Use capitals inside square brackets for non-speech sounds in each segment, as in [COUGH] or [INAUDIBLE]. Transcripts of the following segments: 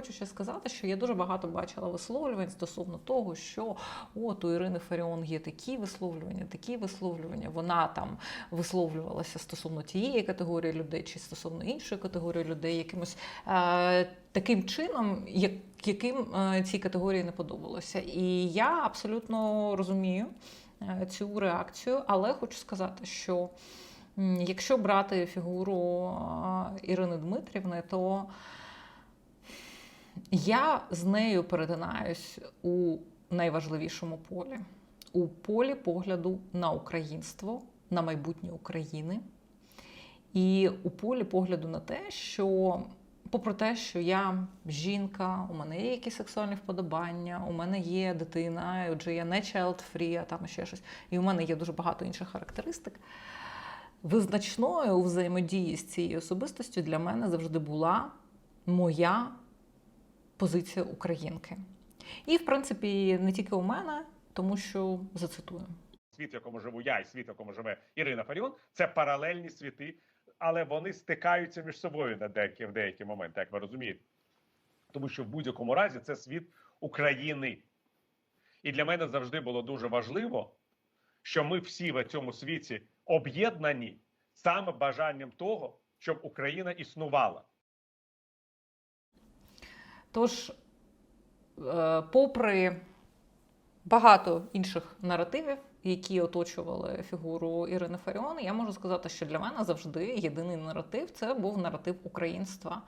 хочу ще сказати, що я дуже багато бачила висловлювань стосовно того, що от у Ірини Фаріон є такі висловлювання, такі висловлювання. Вона там висловлювалася стосовно тієї категорії людей чи стосовно іншої категорії людей, якимось е, таким чином, як, яким е, цій категорії не подобалося. І я абсолютно розумію е, цю реакцію, але хочу сказати, що. Якщо брати фігуру Ірини Дмитрівни, то я з нею перетинаюсь у найважливішому полі у полі погляду на українство, на майбутнє України, і у полі погляду на те, що, попри те, що я жінка, у мене є якісь сексуальні вподобання, у мене є дитина, і отже, я не child-free, а там ще щось, і у мене є дуже багато інших характеристик. Визначною у взаємодії з цією особистостю для мене завжди була моя позиція українки. І, в принципі, не тільки у мене, тому що зацитую. світ, в якому живу я, і світ, в якому живе Ірина Фаріон, це паралельні світи, але вони стикаються між собою на деякі в деякі моменти, як ви розумієте. Тому що в будь-якому разі це світ України. І для мене завжди було дуже важливо, що ми всі в цьому світі об'єднані саме бажанням того, щоб Україна існувала. Тож, е, попри багато інших наративів, які оточували фігуру Ірини Фаріон, я можу сказати, що для мене завжди єдиний наратив це був наратив українства,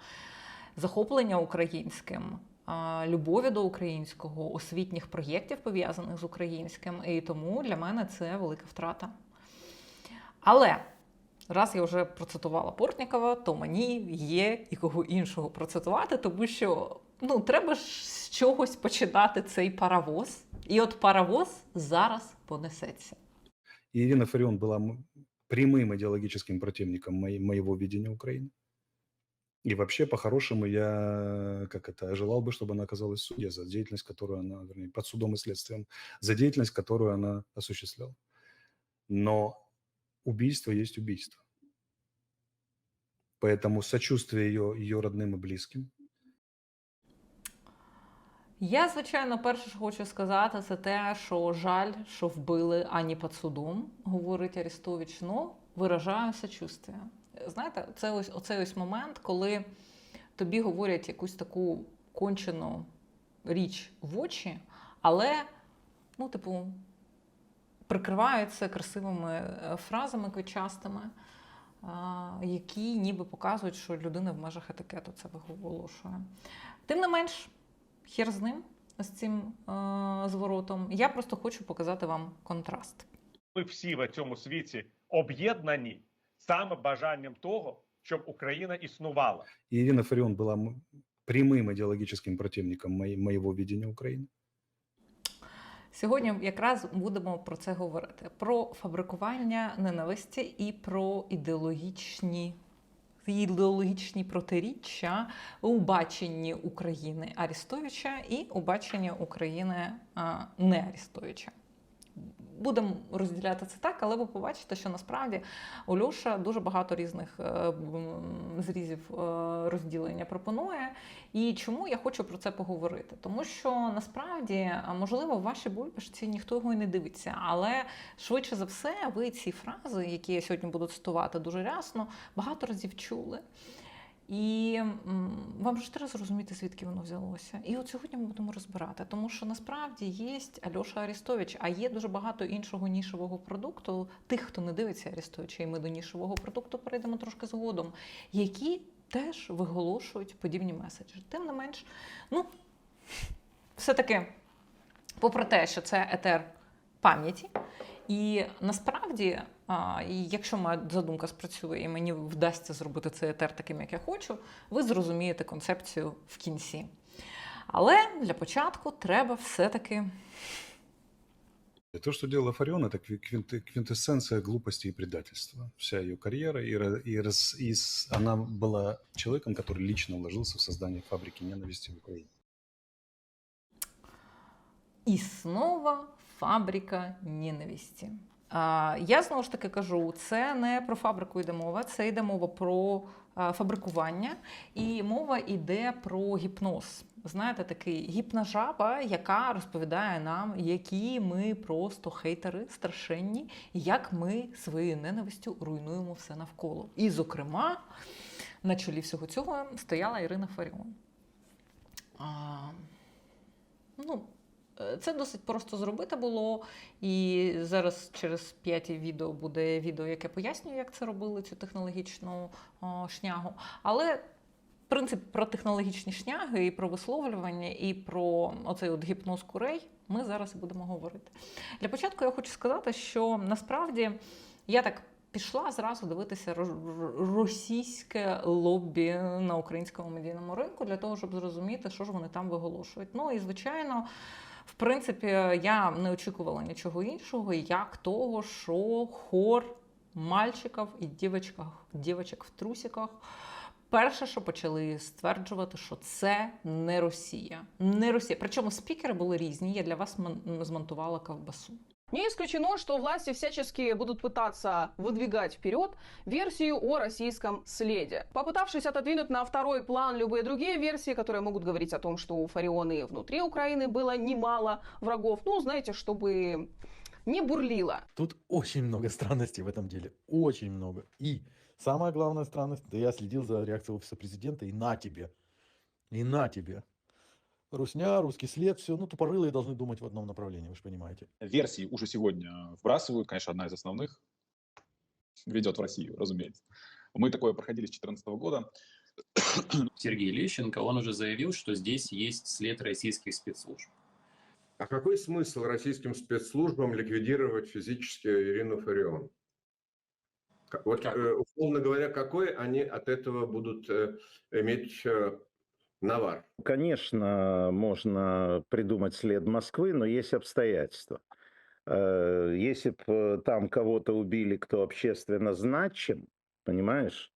захоплення українським. Любові до українського, освітніх проєктів пов'язаних з українським, і тому для мене це велика втрата. Але раз я вже процитувала Портнікова, то мені є і кого іншого процитувати, тому що ну, треба ж з чогось починати цей паровоз. І от паровоз зараз понесеться. И Ирина Фарион была м- прямым идеологическим противником моей- моего видения Украины. И вообще, по-хорошему, я как это, желал бы, чтобы она оказалась в суде за деятельность, которую она, вернее, под судом и следствием, за деятельность, которую она осуществляла. Но убийство есть убийство. Поэтому сочувствие ее, ее родным и близким. я, звичайно, перше, що хочу сказати, це те, що жаль, що вбили ані під судом, говорить Арістович. Ну, виражаю сочувствие. Знаєте, це ось оцей ось момент, коли тобі говорять якусь таку кончену річ в очі, але, ну, типу, прикриваються красивими е, фразами квітчастими, які ніби показують, що людина в межах етикету це виголошує. Тим не менш, хер з ним, з цим е, зворотом. Я просто хочу показати вам контраст. Ми всі в цьому світі об'єднані саме бажанням того, щоб Україна існувала. И Ирина Фарион была м- прямым идеологическим противником моей- моего видения Украины. Сьогодні якраз будемо про це говорити: про фабрикування ненависті і про ідеологічні. Ідеологічні протиріччя у баченні України Арістовича і у баченні України а, не Арістовича. Будемо розділяти це так, але ви побачите, що насправді у Льоша дуже багато різних е, зрізів е, розділення пропонує. І чому я хочу про це поговорити? Тому що насправді, можливо, в вашій бульбашці ніхто його і не дивиться, але швидше за все, ви ці фрази, які я сьогодні буду цитувати дуже рясно, багато разів чули. І вам ж треба зрозуміти, звідки воно взялося. І от сьогодні ми будемо розбирати, тому що насправді є Альоша Арістович, а є дуже багато іншого нішевого продукту, тих, хто не дивиться Арістовича, і ми до нішевого продукту перейдемо трошки згодом, які теж виголошують подібні меседжі. Тим не менш, ну, все-таки, попри те, що це етер пам'яті, і насправді, а, і якщо моя задумка спрацює і мені вдасться зробити цей етер таким, як я хочу, ви зрозумієте концепцію в кінці. Але для початку треба все-таки И То, что делала Фарион, это кви- квинт- квинтэссенция глупости и предательства. Вся ее карьера. И, ра- и раз- и с- она была человеком, который лично вложился в создание фабрики ненависти в Украине. існова фабрика ненависті. Я знову ж таки кажу, це не про фабрику йде мова, це йде мова про фабрикування, і мова йде про гіпноз. Знаєте, такий гіпна жаба, яка розповідає нам, які ми просто хейтери страшенні, як ми своєю ненавистю руйнуємо все навколо. І, зокрема, на чолі всього цього стояла Ірина Фаріон. А, ну, це досить просто зробити було. І зараз через п'яті відео буде відео, яке пояснює, як це робили, цю технологічну шнягу. Але принцип про технологічні шняги і про висловлювання, і про оцей от гіпноз курей ми зараз і будемо говорити. Для початку я хочу сказати, що насправді я так пішла зразу дивитися російське лобі на українському медійному ринку для того, щоб зрозуміти, що ж вони там виголошують. Ну і звичайно. В принципі, я не очікувала нічого іншого, як того, що хор мальчиків і дівочок в трусиках. Перше, що почали стверджувати, що це не Росія. Не Росія. Причому спікери були різні. Я для вас мон- змонтувала ковбасу. Не исключено, что власти всячески будут пытаться выдвигать вперед версию о российском следе, попытавшись отодвинуть на второй план любые другие версии, которые могут говорить о том, что у Фарионы внутри Украины было немало врагов, ну, знаете, чтобы не бурлило. Тут очень много странностей в этом деле. Очень много. И самая главная странность, да я следил за реакцией офиса президента, и на тебе. И на тебе. Русня, русский след, все. Ну, тупорылые должны думать в одном направлении, вы же понимаете. версии уже сегодня вбрасывают. Конечно, одна из основных ведет в Россию, разумеется. Мы такое проходили с 2014 года. Сергей Лещенко, он уже заявил, что здесь есть след российских спецслужб. А какой смысл российским спецслужбам ликвидировать физически Ирину Фарион? Вот, Как? э, условно говоря, какой они от этого будут э, иметь э, навар? Конечно, можно придумать след Москвы, но есть обстоятельства. Э, Если бы там кого-то убили, кто общественно значим, понимаешь,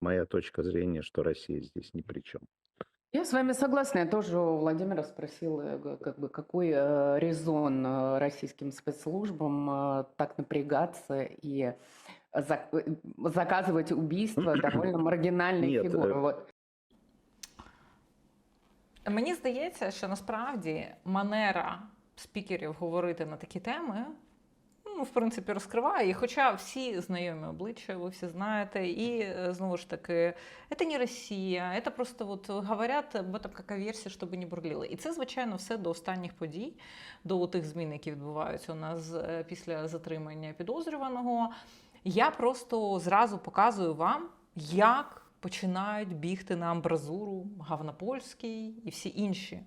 моя точка зрения, что Россия здесь ни при чем. Я с вами согласна. Я тоже у Владимира спросила, э, как бы, какой э, резон э, российским спецслужбам э, так напрягаться и зак- э, заказывать убийство [CLEARS THROAT] довольно маргинальной Нет, фигуры. э, Вот. Мені здається, що насправді манера спікерів говорити на такі теми. Ну, в принципі, розкриває. І хоча всі знайомі обличчя, ви всі знаєте, і е, знову ж таки, це не Росія, це просто от говорять об этом як о версії, щоб не бурліли. І це, звичайно, все до останніх подій, до тих змін, які відбуваються у нас е, після затримання підозрюваного. Я просто зразу показую вам, як починають бігти на амбразуру Гавнопольський і всі інші.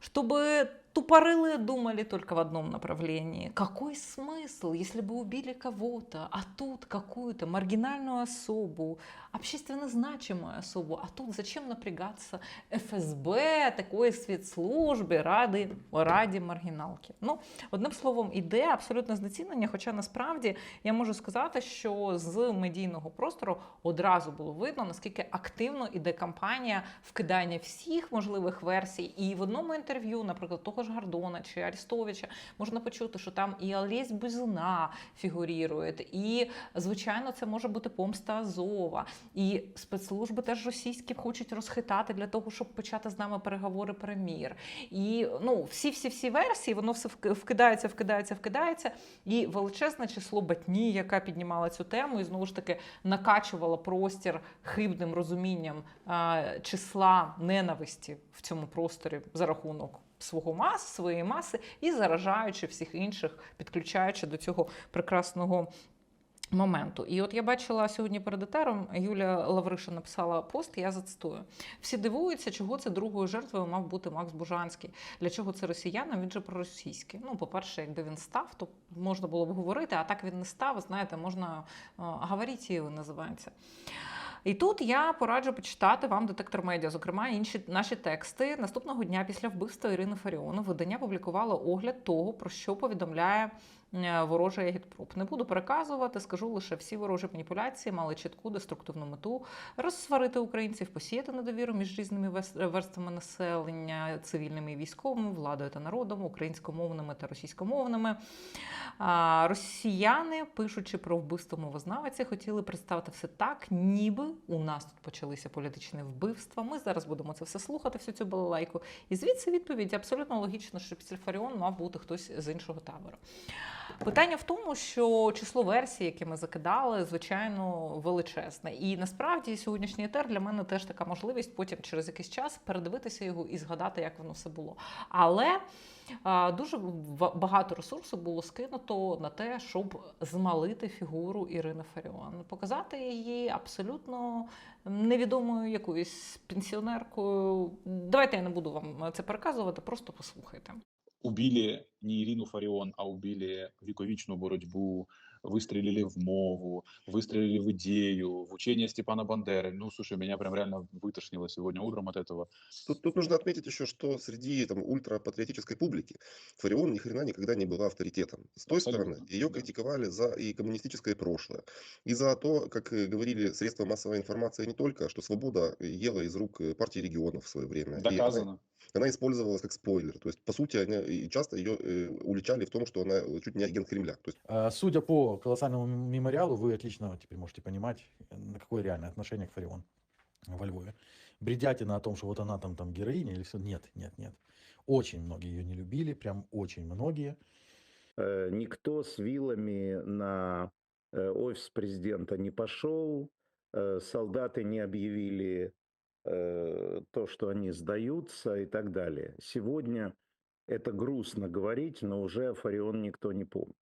Чтобы тупорылые думали только в одном направлении. Какой смысл, если бы убили кого-то, а тут какую-то маргинальную особу, общественно значимую особу, а тут зачем напрягаться ФСБ, такої спецслужби, ради, раді маргіналки? Ну, одним словом, іде абсолютне знецінення, хоча насправді я можу сказати, що з медійного простору одразу було видно, наскільки активно іде кампанія вкидання всіх можливих версій. І в одному інтерв'ю, наприклад, того ж Гордона чи Арестовича, можна почути, що там і Олесь Бузина фігурірує, і звичайно, це може бути помста Азова. І спецслужби теж російські хочуть розхитати для того, щоб почати з нами переговори про мір. І ну, всі всі всі версії, воно все вкидається, вкидається, вкидається. І величезне число батні, яка піднімала цю тему, і знову ж таки накачувала простір хибним розумінням а, числа ненависті в цьому просторі за рахунок свого мас, своєї маси і заражаючи всіх інших, підключаючи до цього прекрасного. Моменту, і от я бачила сьогодні перед етером, Юлія Лавриша написала пост. Я зацитую: всі дивуються, чого це другою жертвою мав бути Макс Бужанський. Для чого це росіянам? Він же проросійський. Ну, по-перше, якби він став, то можна було б говорити, а так він не став. Знаєте, можна говорити називається. І тут я пораджу почитати вам детектор медіа, зокрема інші наші тексти. Наступного дня після вбивства Ірини Фаріону видання публікувало огляд того, про що повідомляє е, ворожий агітпроп. Не буду переказувати, скажу лише всі ворожі маніпуляції мали чітку деструктивну мету розсварити українців, посіяти недовіру між різними вес- верствами населення, цивільними і військовими, владою та народом, українськомовними та російськомовними. Росіяни, пишучи про вбивство мовознавиці, хотіли представити все так, ніби у нас тут почалися політичні вбивства. Ми зараз будемо це все слухати, всю цю балалайку. І звідси відповідь абсолютно логічно, що після Фаріон мав бути хтось з іншого табору. Питання в тому, що число версій, які ми закидали, звичайно, величезне. І насправді сьогоднішній етер для мене теж така можливість потім через якийсь час передивитися його і згадати, як воно все було. Але а, дуже багато ресурсу було скинуто на те, щоб змалити фігуру Ірини Фаріон, показати її абсолютно невідомою якоюсь пенсіонеркою. Давайте я не буду вам це переказувати, просто послухайте. Убили не Ірину Фаріон, а убили віковічну боротьбу, вистрілили в мову, вистрілили в ідею, в учение Степана Бандери. Ну, слушай, меня прям реально вытошнило сегодня утром от этого. Тут, тут нужно отметить еще, что среди там, ультрапатриотической публики Фарион ни хрена никогда не была авторитетом. С той Абсолютно, стороны, ее да. критиковали за и коммунистическое прошлое, и за то, как э, говорили средства массовой информации не только, что свобода ела из рук э, партии регионов в свое время. И она, Доказано. она использовалась как спойлер. То есть, по сути, они и часто ее э, уличали в том, что она э, чуть не агент Кремля. То есть, А, Судя по колоссальному мем- мемориалу, вы отлично теперь можете понимать, э, на какое реальное отношение к Фарион во Львове. Бредятина о том, что вот она там, там героиня или все. Нет, нет, нет. Очень многие ее не любили, прям очень многие. Э, Никто с вилами на э, офис президента не пошел, солдаты не объявили то, что они сдаются и так далее. Сегодня это грустно говорить, но уже Фарион никто не помнит.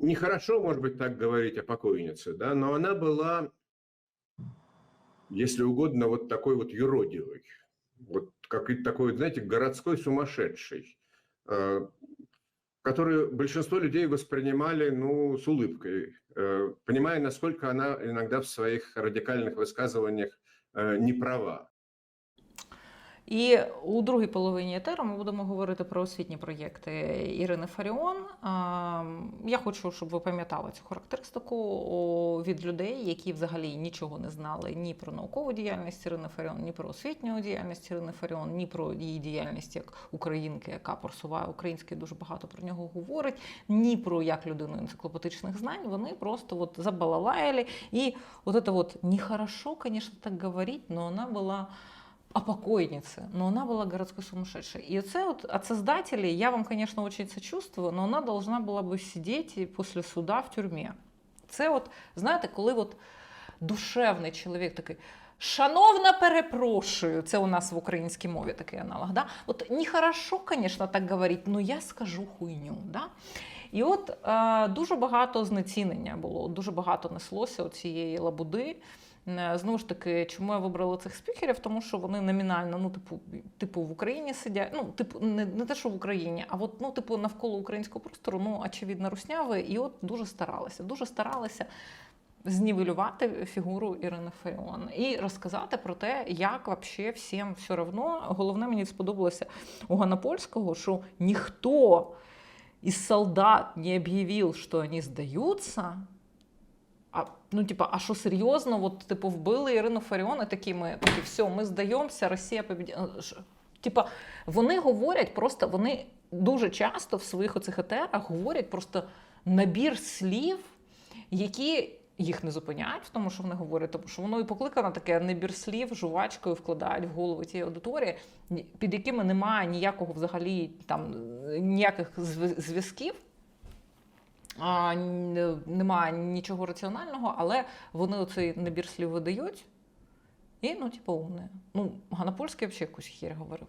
Нехорошо, может быть, так говорить о покойнице, да, но она была, если угодно, вот такой вот юродивой. Вот какой-то такой, вот, знаете, городской сумасшедший, э, которую большинство людей воспринимали, ну, с улыбкой, э, понимая, насколько она иногда в своих радикальных высказываниях э, не права. І у другій половині етеру ми будемо говорити про освітні проєкти Ірини Фаріон. Я хочу, щоб ви пам'ятали цю характеристику від людей, які взагалі нічого не знали ні про наукову діяльність Ірини Фаріон, ні про освітню діяльність Ірини Фаріон, ні про її діяльність як українки, яка просуває українське, дуже багато про нього говорить, ні про як людину енциклопедичних знань. Вони просто от забалалаяли. І от це от нехорошо, звісно, так говорити, але вона була о покойнице, но она была городской сумасшедшей. И это вот от создателей, я вам, конечно, очень сочувствую, но она должна была бы сидеть и после суда в тюрмі. Це от, знаєте, коли от душевний чоловік такий. Шановна, перепрошую, це у нас в українській мові такий аналог. Да? От нехорошо, звісно, так говорити, але я скажу хуйню. Да? І от е, дуже багато знецінення було, дуже багато неслося цієї лабуди. Е, Знову ж таки, чому я вибрала цих спікерів? Тому що вони номінально, ну, типу, типу, в Україні сидять. Ну, типу, не, не те, що в Україні, а от, ну, типу, навколо українського простору, ну, очевидно, русняви, і от дуже старалися. Дуже старалися знівелювати фігуру Ірини Фаріон і розказати про те, як вообще всім все одно. Головне, мені сподобалося у Ганапольського, що ніхто із солдат не об'явив, що вони здаються. А, ну, типа, а що серйозно? От, типу, вбили Ірину Фаріон і такі ми, такі, все, ми здаємося, Росія побіділа. Типа, вони говорять просто, вони дуже часто в своїх оцих етерах говорять просто набір слів, які їх не зупиняють в тому, що вони говорять, тому що воно і покликано таке набір слів жувачкою вкладають в голову цієї аудиторії, під якими немає ніякого взагалі там ніяких зв- зв'язків. А, немає нічого раціонального, але вони оцей набір слів видають. І, ну, типу, умне. Ну, Ганапольський взагалі якусь хір говорив.